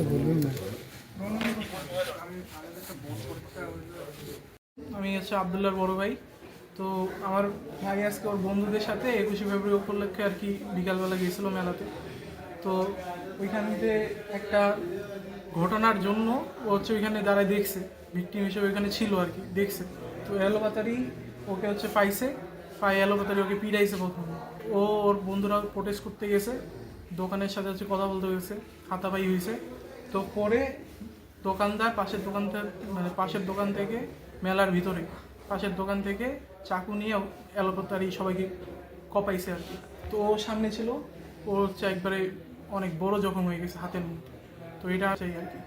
তো বলবেন না। আমি হচ্ছে আবদুল্লাহ বড় ভাই। তো আমার ভাই আজকে ওর বন্ধুদের সাথে একুশে ফেব্রুয়ারি উপলক্ষে আর কি বিকালবেলা গিয়েছিল মেলাতে। তো ওইখানতে একটা ঘটনার জন্য ও হচ্ছে ওইখানে দাঁড়ায় দেখছে। ভিকটিম হিসেবে ওইখানে ছিল আর কি, দেখছে। তো অ্যালোপাতারি ওকে হচ্ছে পাইছে পাই অ্যালোপাতারি ওকে পিড়াইছে প্রথমে। ও ওর বন্ধুরা প্রোটেস্ট করতে গেছে, দোকানের সাথে হচ্ছে কথা বলতে গেছে, হাতাপাই হয়েছে। তো পরে দোকানদার পাশের দোকানদার মানে পাশের দোকান থেকে, মেলার ভিতরে, পাশের দোকান থেকে চাকু নিয়ে এলোপাতারি সবাইকে কপাইছে আর কি। তো ও সামনে ছিল ও হচ্ছে একবারে অনেক বড় জখম হয়ে গেছে হাতের মধ্যে। তো এটা চাই আর কি।